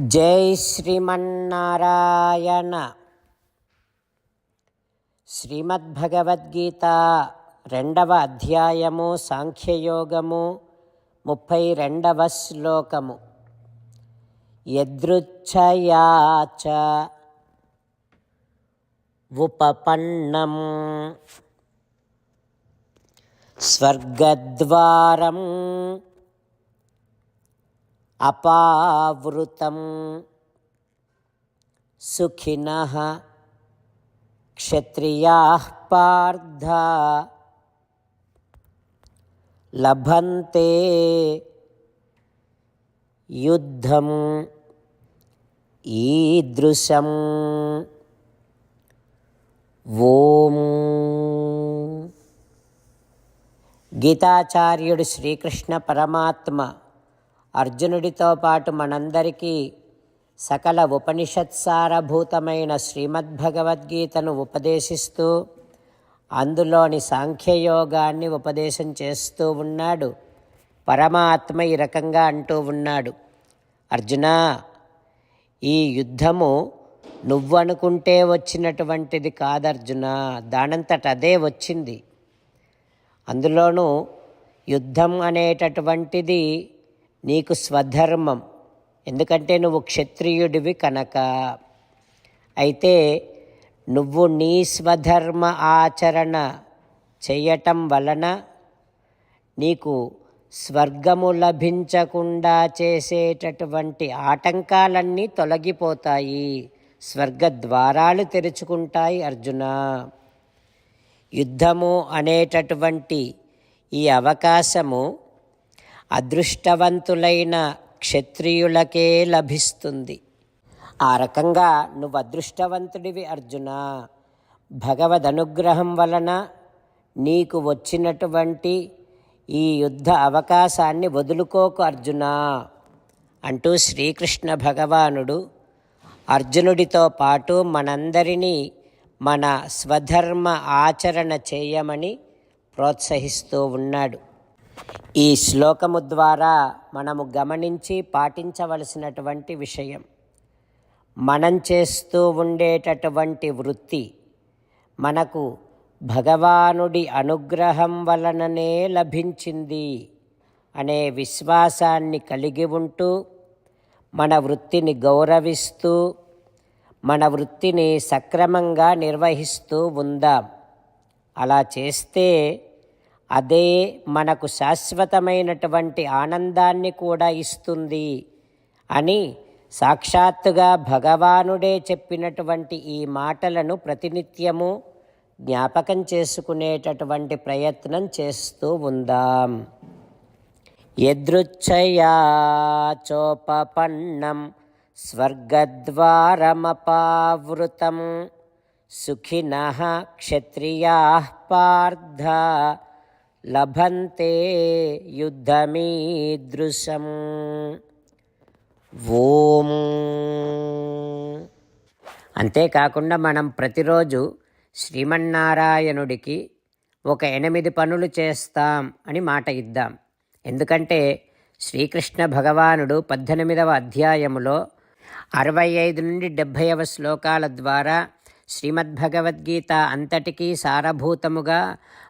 జై శ్రీమన్నారాయణ. శ్రీమద్భగవద్గీత రెండవ అధ్యాయము సాంఖ్యయోగము ముప్పై రెండవ శ్లోకము. యదృచ్ఛయాచ ఉపపన్నం స్వర్గద్వారం అపావృతం సుఖిన క్షత్రియా పార్థ లభంతే యుద్ధం ఈదృశం ఓం. గీతాచార్యుడు శ్రీకృష్ణ పరమాత్మ అర్జునుడితో పాటు మనందరికీ సకల ఉపనిషత్సారభూతమైన శ్రీమద్భగవద్గీతను ఉపదేశిస్తూ అందులోని సాంఖ్యయోగాన్ని ఉపదేశం చేస్తూ ఉన్నాడు. పరమాత్మ ఈ రకంగా అంటూ ఉన్నాడు. అర్జున ఈ యుద్ధము నువ్వనుకుంటే వచ్చినటువంటిది కాదర్జున దానంతట అదే వచ్చింది. అందులోనూ యుద్ధం అనేటటువంటిది నీకు స్వధర్మం. ఎందుకంటే నువ్వు క్షత్రియుడివి కనుక. అయితే నువ్వు నీ స్వధర్మ ఆచరణ చేయటం వలన నీకు స్వర్గము లభించకుండా చేసేటటువంటి ఆటంకాలన్నీ తొలగిపోతాయి. స్వర్గ ద్వారాలు తెరుచుకుంటాయి అర్జున. యుద్ధము అనేటటువంటి ఈ అవకాశము అదృష్టవంతులైన క్షత్రియులకే లభిస్తుంది. ఆ రకంగా నువ్వు అదృష్టవంతుడివి అర్జున. భగవద్ అనుగ్రహం వలన నీకు వచ్చినటువంటి ఈ యుద్ధ అవకాశాన్ని వదులుకోకు అర్జున అంటూ శ్రీకృష్ణ భగవానుడు అర్జునుడితో పాటు మనందరినీ మన స్వధర్మ ఆచరణ చేయమని ప్రోత్సహిస్తూ ఉన్నాడు. ఈ శ్లోకము ద్వారా మనము గమనించి పాటించవలసినటువంటి విషయం. మనం చేస్తూ ఉండేటటువంటి వృత్తి మనకు భగవానుడి అనుగ్రహం వలననే లభించింది అనే విశ్వాసాన్ని కలిగి ఉంటూ మన వృత్తిని గౌరవిస్తూ మన వృత్తిని సక్రమంగా నిర్వహిస్తూ ఉందాం. అలా చేస్తే అదే మనకు శాశ్వతమైనటువంటి ఆనందాన్ని కూడా ఇస్తుంది అని సాక్షాత్తుగా భగవానుడే చెప్పినటువంటి ఈ మాటలను ప్రతినిత్యము జ్ఞాపకం చేసుకునేటటువంటి ప్రయత్నం చేస్తూ ఉందాం. యదృచ్ఛయా చోపపన్నం స్వర్గద్వారమపావృతం సుఖిన క్షత్రియా పార్థ లభంతే యుద్ధమీదృశం. ఓం. అంతేకాకుండా మనం ప్రతిరోజు శ్రీమన్నారాయణుడికి ఒక ఎనిమిది పనులు చేస్తాం అని మాట ఇద్దాం. ఎందుకంటే శ్రీకృష్ణ భగవానుడు పద్దెనిమిదవ అధ్యాయములో అరవై ఐదు నుండి డెబ్భైవ శ్లోకాల ద్వారా శ్రీమద్భగవద్గీత అంతటికీ సారభూతముగా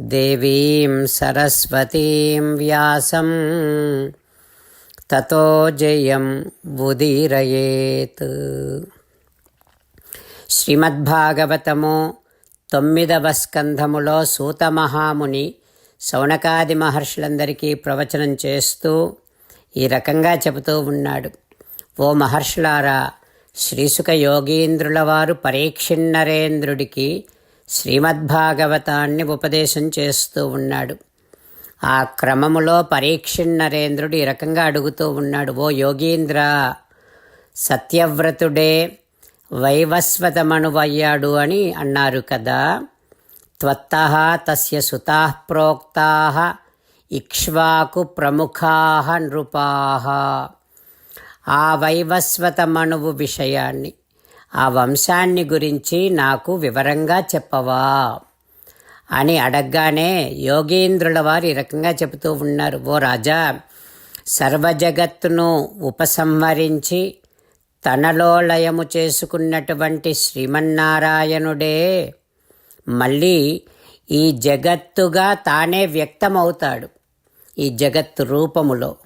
దేవీం సరస్వతీం వ్యాసం తతో జయం ఉదీరయేత్ శ్రీమద్భాగవతము తొమ్మిదవ స్కంధములో సూతమహాముని శౌనకాది మహర్షులందరికీ ప్రవచనం చేస్తూ ఈ రకంగా చెబుతూ ఉన్నాడు. ఓ మహర్షులారా శ్రీసుక యోగీంద్రుల వారు పరీక్షిన్నరేంద్రుడికి శ్రీమద్భాగవతాన్ని ఉపదేశం చేస్తూ ఉన్నాడు. ఆ క్రమములో పరీక్షిన్నరేంద్రుడు ఈ రకంగా అడుగుతూ ఉన్నాడు ఓ యోగీంద్ర సత్యవ్రతుడే వైవస్వతమనువయ్యాడు అని అన్నారు కదా. త్వత్త తస్య సుతా ప్రోక్తా ఇక్ష్వాకు ప్రముఖా నృపా. ఆ వైవస్వతమణువు విషయాన్ని ఆ వంశాన్ని గురించి నాకు వివరంగా చెప్పవా? అని అడగగానే యోగేంద్రుల వారు ఈ రకంగా చెబుతూ ఉన్నారు. ఓ రాజా సర్వజగత్తును ఉపసంహరించి తనలో లయము చేసుకున్నటువంటి శ్రీమన్నారాయణుడే మళ్ళీ ఈ జగత్తుగా తానే వ్యక్తమవుతాడు. ఈ జగత్తు రూపములో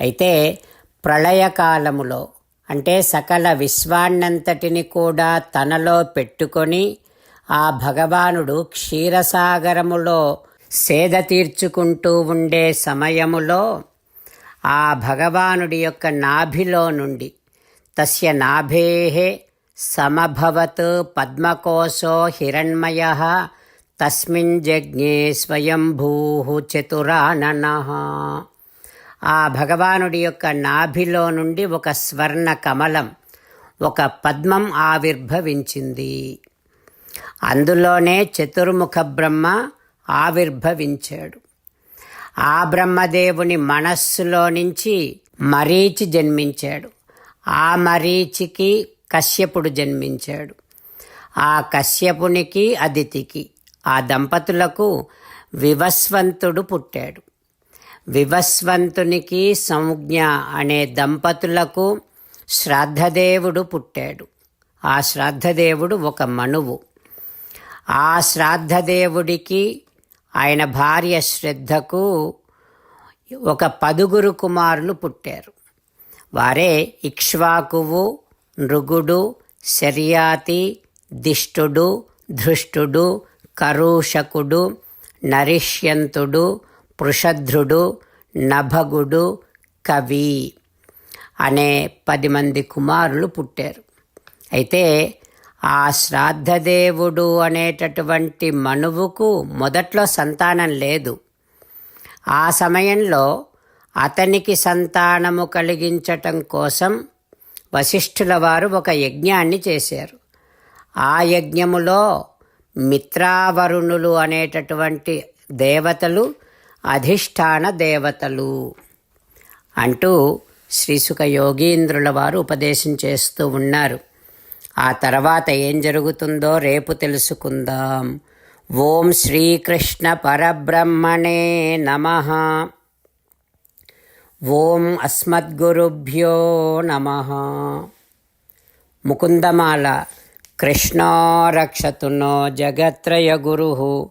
అయితే ప్రళయకాలములో అంటే సకల విశ్వాన్నంతటిని కూడా తనలో పెట్టుకొని ఆ భగవానుడు క్షీరసాగరములో సేద తీర్చుకుంటూ ఉండే సమయములో ఆ భగవానుడి యొక్క నాభిలో నుండి తస్య నాభే సమభవత్ పద్మకోశో హిరణ్మయ తస్మిన్ జజ్ఞే స్వయంభూ చతురానన ఆ భగవానుడి యొక్క నాభిలో నుండి ఒక స్వర్ణ కమలం ఒక పద్మం ఆవిర్భవించింది. అందులోనే చతుర్ముఖ బ్రహ్మ ఆవిర్భవించాడు. ఆ బ్రహ్మదేవుని మనస్సులో నుంచి మరీచి జన్మించాడు. ఆ మరీచికి కశ్యపుడు జన్మించాడు. ఆ కశ్యపునికి అదితికి ఆ దంపతులకు వివస్వంతుడు పుట్టాడు. వివస్వంతునికి సంజ్ఞ అనే దంపతులకు శ్రాద్ధదేవుడు పుట్టాడు. ఆ శ్రాద్ధదేవుడు ఒక మనువు ఆ శ్రాద్ధదేవుడికి ఆయన భార్య శ్రద్ధకు ఒక పదుగురు కుమారులు పుట్టారు. వారే ఇక్ష్వాకువు నృగుడు శర్యాతి దిష్టుడు ధృష్టుడు కరూషకుడు నరిష్యంతుడు పృషధ్రుడు నభగుడు కవి అనే పది మంది కుమారులు పుట్టారు. అయితే ఆ శ్రాద్ధదేవుడు అనేటటువంటి మనువుకు మొదట్లో సంతానం లేదు. ఆ సమయంలో అతనికి సంతానము కలిగించటం కోసం వశిష్ఠుల వారు ఒక యజ్ఞాన్ని చేశారు. ఆ యజ్ఞములో మిత్రావరుణులు అనేటటువంటి దేవతలు అధిష్టాన దేవతలు అంటూ శ్రీసుక యోగీంద్రుల వారు ఉపదేశం చేస్తూ ఉన్నారు. ఆ తర్వాత ఏం జరుగుతుందో రేపు తెలుసుకుందాం. ఓం శ్రీకృష్ణ పరబ్రహ్మణే నమ. ఓం అస్మద్గురుభ్యో నమ. ముకుందమాల కృష్ణో రక్షతు జగత్రయ గురు.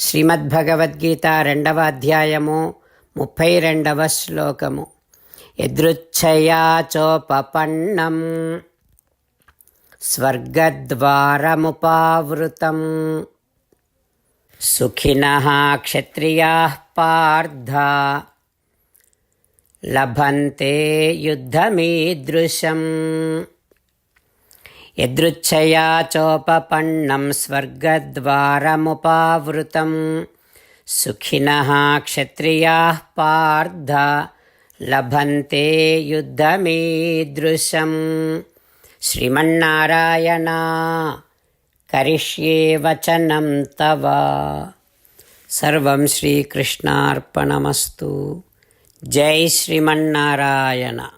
శ్రీమద్భగవద్గీత రెండవ అధ్యాయము ముప్పై రెండవ శ్లోకము. ఎదృచ్ఛయా చోపపన్నం స్వర్గద్వారముపావృతం. సుఖిన క్షత్రియా పార్థ. లభంతే యుద్ధమీదృశం. యదృచ్ఛయా చోపపన్నం స్వర్గద్వారముపావృతం. సుఖిన క్షత్రియా పార్థ లభంతే యుద్ధమీదృశం. శ్రీమన్నారాయణ కరిష్యే వచనం తవ. సర్వం శ్రీకృష్ణార్పణమస్తు. జై శ్రీమన్నారాయణ.